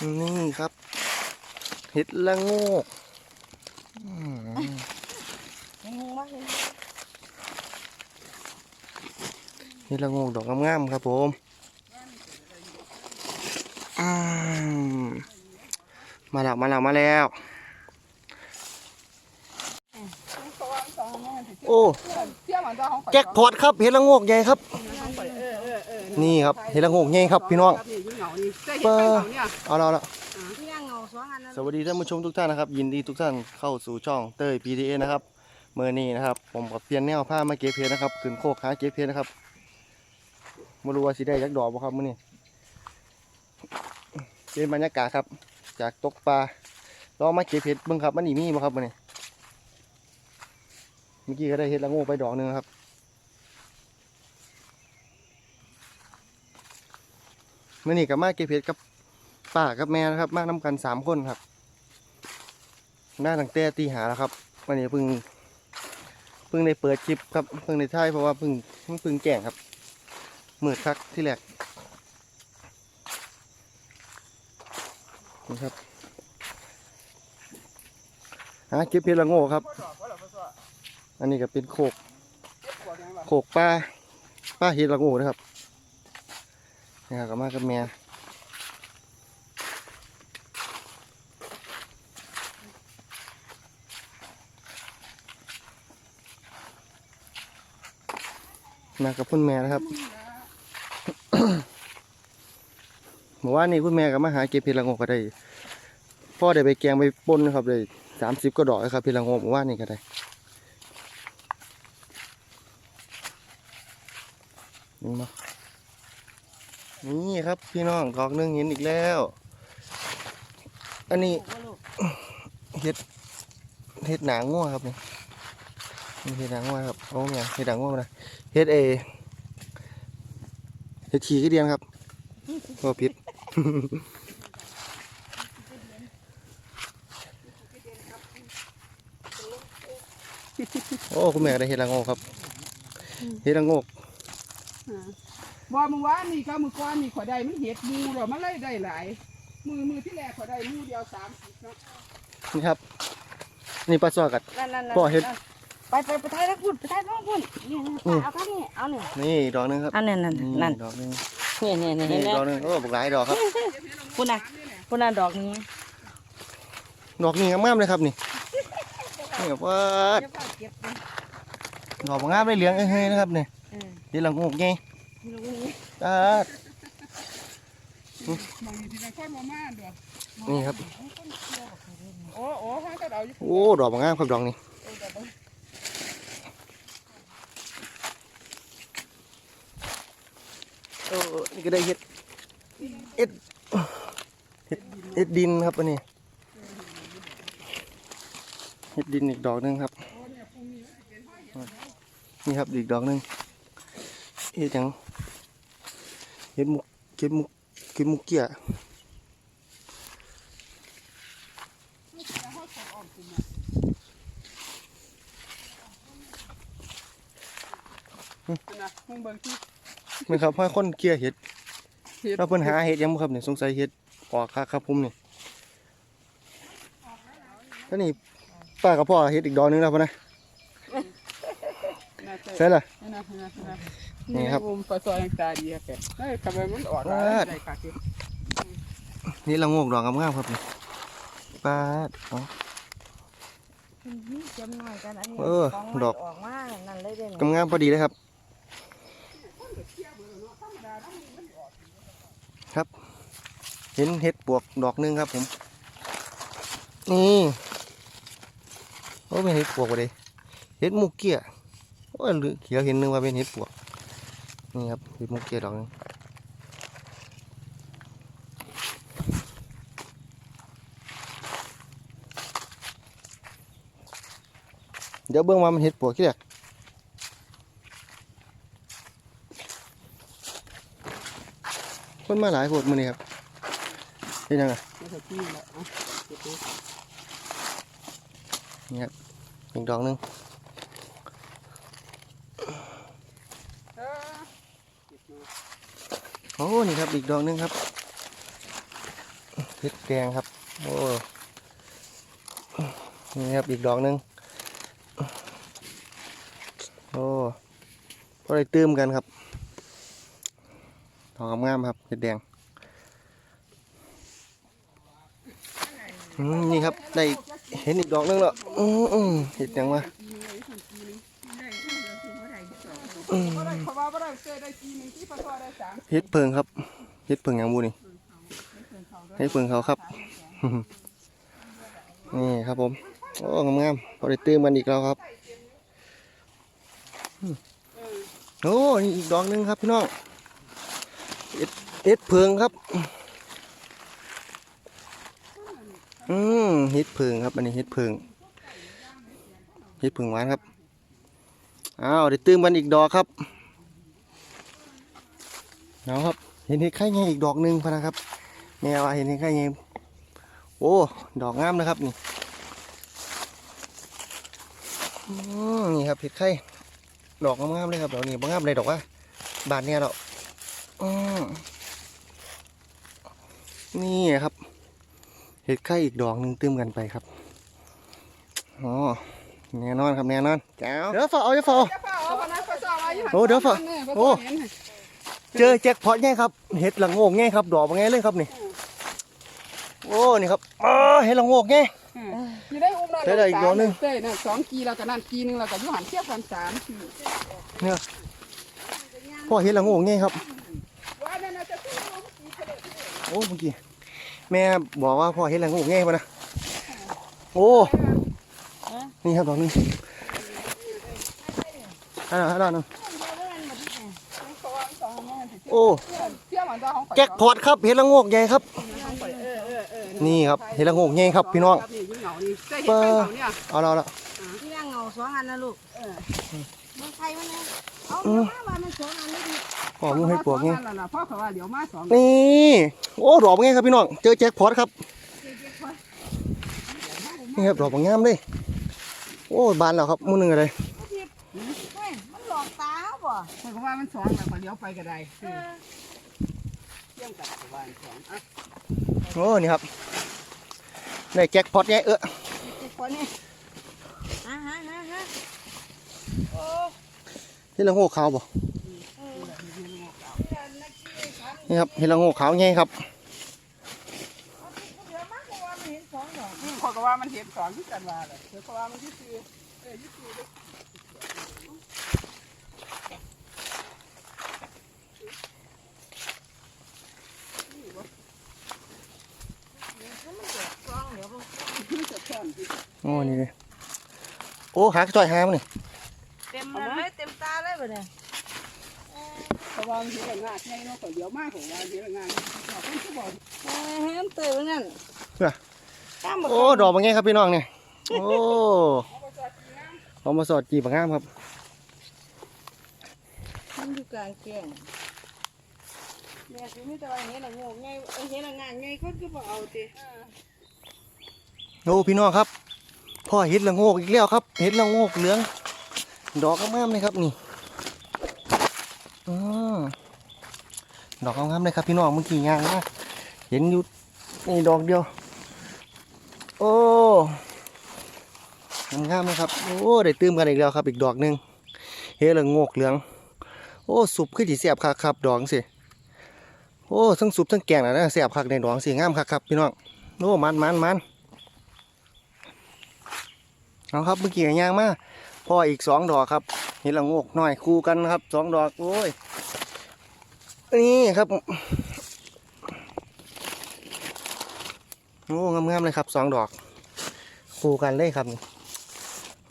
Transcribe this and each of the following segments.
นี่ครับเห็ดละโงกอืมงูมากเลยเห็ดละโงกดอกงามๆครับผมอืมมาแล้วมาแล้วมาแล้ว โอ้แจ็คพอตครับเห็ดละโงกใหญ่ครับ นี่ครับเห็ดละโงกใหญ่ครับพี่น้อง เปิเปิดดเอาแล้วละเนี่ยเงาสองอันนั้นสวัสดีท่านผู้ชมทุกท่านนะครับ ยินดีทุกท่านเข้าสู่ช่องเต้ย PTA นะครับเมื่อนี้นะครับ ผมกับเปลี่ยนแนวผ้ามาเก็บเพชรนะครับขึ้นโคกหาเก็บเพชรนะครับไม่รู้ว่าสิได้ยักดอกบ่ครับมื่อนี้เป็นบรรยากาศครับ จากตกปลาลองมาเก็บเพชรเบิ่งครับมันนี่มีบ่ครับมื่อนี้เมื่อกี้ก็ได้เห็ดละโงูไปดอกหนึงครับ มื่อนี้กับมาเก็บเพชรกับป้ากับแม่นะครับ มานํกันสามคนครับหน้าตั้งแต่ตีหาแล้วครับวันนี้เพิ่งเพิ่งได้เปิดคลิปครับเพิ่งได้ถ่ายเพราะว่าเพิ่งเพิ่งแจ้งครับมืดคักที่แรกนี่ครับหาเก็บเพชรละโง่ครับ อันนี้ก็เป็นโขกโขกป้าป้าเห็ดละโง่นะครับ นี่ครับก็มากับแม่มากับคุณแม่นะครับเมื่อวานนี้คุณแม่ก็มาหาเก็บเพชรละโง่ก็ได้พ่อได้ไปแกงไปป่นนะครับเลยสามสิบก็ดอกครับเพชรละโง่เมื่อวานนี้ก็ได้นี่มา นี่ครับพี่น้องดอกหนึงเห็นอีกแล้ว อันนี้เห็ดเห็ดหนางง่วครับนี่เห็ดหนางง่วครับโอ้เนี่ยเห็ดหนางง่วนะเห็ดเอเห็ดขี่กระเดียนครับก็ผิดโอ้คุณแม่ได้เห็ดละโงกครับเห็ดละโงก ว่ามึงว่านี่ก็มือก้อนนี่ขอได้มันเห็ดมูเรามันเลยได้หลาย มือมือที่แรกขอได้มูเดียวสามสิบเนาะนี่ครับ นี่ปลาซอกัด นั่นนั่นพ่อเห็ด ไปไปไปถ่ายทั้งพุ่นไปถ่ายทั้งพุ่นนี่อืมเอาข้างนี้เอาเนี่ยนี่ดอกหนึงครับอันนั้นนั่นนั่นดอกหนึงเนี่ยเนี่ยเนี่ยนี่เห็นไหมดอกหนึงโอ้บอกหลายดอกครับพุ่นน่ะพุ่นน่ะดอกหนึงดอกนี้งามๆเลยครับนี่นี่แบบว่าเดี๋ยวพ่อเก็บไปดอกงามเลยเหลืองเอ้ยๆนะครับนี่เออเดี๋ยวหลังงกไง นี่ลูกนี่ตาดมองอยู่ที่นั่นค่อยมาม่าเด้อนี่ครับ โอ้โอ้ห้างก็เอาอยู่โอ้ ดอกงามครับดอกนี้โอ้นี่ก็ได้เห็ดเห็ดเห็ดเห็ดดินครับอันนี้เห็ดดินอีกดอกหนึงครับ นี่ครับอีกดอกหนึง เห็ดหยังเห็ดมุกเห็ดมุกเห็ดมุกเกี้ยนะมึงเบิ่งที่ไม่ครับให้คนเกี้ยเห็ดเห็ดเราเพิ่นหาเห็ดยังบ่ครับเนี่ยสงสัยเห็ดออกครับครับผมนี่ก็นี่ป้ากับพ่อเห็ดอีกดอกหนึงแล้วพ่อนะน่าจะใช่ล่ะนี่นะนี่นะนี่นะ นี่ครับผมปลาซอยยังตาดีครับแกเฮ้ยทำไมมันอ่อนวาดได้ค่ะที่นี่ละโงกดอกงามๆครับนี่ป้าดเอานี่เจ็บหน่อยกันอันนี้เออของมันดอกออกมานั่นเลยเด่นงามๆพอดีเลยครับ ครับ เห็นเห็ดปวกดอกหนึงครับผม นี่โอ้เป็นเห็ดปวกว่ะเด้เห็ดมุกเกี้ยโอ้ยเหลือเขียวเห็นนึงว่าเป็นเห็ดปวก นี่ครับเห็ดมุกเกี้ยดอกหนึงเดี๋ยวเบิ่งว่ามันเห็ดปวกที่แรกคนมาหลายคนมื้อนี้ครับเป็นยังไงไม่ใช่ที่แหละอะเก็บไว้อีกดอกหนึง เออเก็บมา โอ้นี่ครับอีกดอกหนึงครับเห็ดแดงครับโอ้นี่ครับอีกดอกหนึงโอ้พอได้ตื้มกันครับดอกงามครับเห็ดแดงนี่ครับได้เห็นอีกดอกหนึงแล้วเห็ดแดงวะ บ่ได้เพราะว่าบ่ได้เคยได้ปีหนึงที่พอพอได้สามเห็ดเพิงครับเห็ดเพิงหยังบูนี่เห็ดเพิงเขาครับ นี่ครับผม โอ้งามๆพอได้ตื้มกันอีกแล้วครับอืมโอ้นี่อีกดอกหนึงครับพี่น้องเห็ดเห็ดเพิงครับ อืมเห็ดเพิงครับ อันนี้เห็ดเพิงเห็ดเพิงหวานครับ อ้าวได้ตื้มกันอีกดอกครับเอาครับ เห็นเห็ดไข่ไงอีกดอกหนึ่งพะนะครับแม่ว่าเห็นเห็ดไข่ไงโอ้ดอกงามนะครับนี่นี่ครับเห็ดไข่ดอกงามๆเลยครับดอกนี้บ่งามเลยดอกว่าบานเนี่ยเราอนี่ครับ เห็ดไข่อีกดอกหนึ่งตื้มกันไปครับอ๋อ แน่นอนครับแน่นอนแจ้วเดี๋ยวฝาเอาเดี๋ยวฝาเอาจะเฝ้าเอาพนักไปซ่อนไว้อยู่หั่นโอ้เดี๋ยวฝากนั่นน่ะโอ้บ่เห็นเจอแจ็คพอตไงครับเห็ดละโงกไงครับ ดอกเป็นไงเลยครับนี่โอ้นี่ครับอ๋อเห็ดละโงกไง อยู่ได้อุ้มนั่นได้ได้อีกดอกหนึ่ง เต้นั่นสองกีแล้วก็นั่นกีหนึงแล้วก็อยู่หันเทียบกันสามกีพ่อเห็ดละโงกไงครับว่านั่นน่ะจะซื้อเอามากีก็ได้โอ้เมื่อกี้แม่บอกว่าพ่อเห็ดละโงกไงมานะโอ้ นี่ครับดอกนี้อ่าอ่าอ่าโอ้เทียบมันจะของข่อยแจ็คพอตครับเห็ดละโงกใหญ่ครับเออเออเออนี่ครับเห็ดละโงกไงครับพี่น้องนี่อยู่เหงานี่ได้เห็นไปเหงาเนี่ยเอาเราละที่นั่งเงาสองอันนะลูกเออมันใครมันนะเอาเดี๋ยวมาว่ามันสองอันนี่ดิพ่อมึงให้ปวกไงสออันแล้วล่ะพ่อเขาว่าเดี๋ยวมาสองนี่โอ้ดอกเป็นไงครับพี่น้องเจอแจ็คพอตครับนี่ครับดอกบางงามเลย โอ้บานแล้วครับมือหนึ่งอะไรเฮ้ยมันหลอกตาบ่เขาก็ว่ามันสองแล้วก็เดี๋ยวไปก็ได้เออเที่ยงกันก็ว่ามันสองอะโอ้นี่ครับได้แจ็คพอตไงเออเจ็บคนนี่ฮะฮะฮะฮะโอ้เห็ดละโงกขาวบ่เออนี่ครับเห็ดละโงกขาวไงครับ เดี๋ยวมาเพราะว่ามันเห็นสองดอก อืมเขาก็ว่า มันเห็นสองที่กันว่าเลยเดี๋ยวเขาว่ามันที่ซื้อเออที่ซื้อสองเดี๋ยวมันมันจะซ่อนที่โอ้นี่เลยโอ้หากระจ่อยหามนี่เต็มเลยเต็มตาเลยบ่เนี่ยเขาว่ามันเห็นงานไงเนาะเขาเดี๋ยวมาเขาว่าเห็นงานเขาเป็นผู้บอกเออเห็นตื่นนั่นตามบ่ โอ้ดอกบางไงครับพี่น้องเนี่ยโอ้เขาบอกว่าที่งานเอามาสอดจีบางงามครับมันอยู่กลางแจ้งแม่สิมีแต่ว่าเห็นละโงกไงเอ้ยเห็นละงานไงคนก็บ่เอาติโอ้พี่น้องครับพ่อเห็ดละโงกอีกแล้วครับเห็ดละโงกเหลือง ดอกงามๆเลยครับนี่อืมดอกงามๆเลยครับพี่น้องเมื่อกี้ยางนะเห็นอยู่นี่ดอกเดียว โอ้งามๆเลยครับ โอ้ได้ตื้มกันอีกแล้วครับ อีกดอกหนึ่งเห็ดละงกเหลือง โอ้สุปขึ้นที่เสียบคักครับดอกสิโอ้ทั้งสุปทั้งแกงนะนะเสียบคักในดอกสิงามคักครับพี่น้องโอ้มันมันมันเอาครับเมื่อกี้ย่างมาพ่ออีกสองดอกครับเห็นละงกหน่อยคู่กันครับสองดอกโอ้ยนี่ครับ โอ้งามๆเลยครับสองดอกคู่กันเลยครับ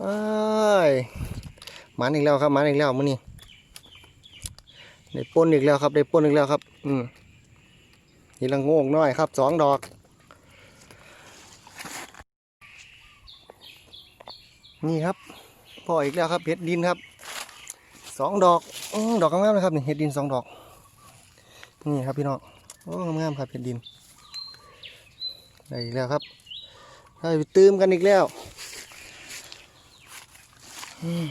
เอ้ยมันอีกแล้วครับมันอีกแล้วมื้อนี้ได้ปนอีกแล้วครับได้ปนอีกแล้วครับ อืมเห็นละโงน้อยครับสองดอกนี่ครับพ่ออีกแล้วครับเห็ดดินครับสองดอกอดอกงามๆเลยครับนี่เห็ดดินสองดอก นี่ครับพี่น้องโอ้งามๆครับเห็ดดิน ได้อีกแล้วครับได้ไปตื้มกันอีกแล้วอืม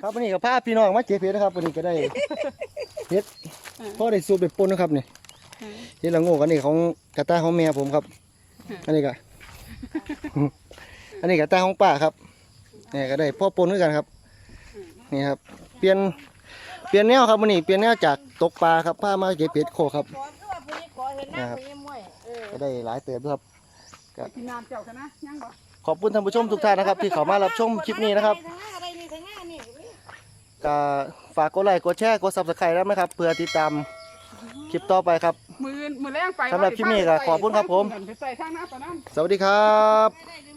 ครับวันนี้กับพาพี่น้องมาเก็บเห็ดนะครับวันนี้ก็ได้เห็ดพ่อได้สูบได้ปนนะครับนี่เห็ดละโงูอันนี้ของกระต่ายของแม่ผมครับ อันนี้ก็อันนี้กระต่ายของป้าครับนี่ก็ได้พ่อปนด้วยกันครับ นี่ครับ เปลี่ยนเปลี่ยนแนวครับวันนี้เปลี่ยนแนวจากตกปลาครับพามาเก็บเห็ดโคครับขอคือว่ ก็ได้หลายเติบด้วยครับ กินน้ำเจ้ากันนะยังบ่ขอบคุณท่านผู้ชมทุกท่านนะครับ ที่เข้ามารับชมคลิปนี้นะครับทางหน้าอะไรนี่ทางหน้านี่ก็ฝากกดไลค์กดแชร์กดซับสไครต์ได้ไหมครับเพื่อติดตามคลิปต่อไปครับ มือมือแรงไปสำหรับคลิปนี้ก็ขอบคุณครับผม ไปใส่ทางหน้าปะน้ำสวัสดีครับได้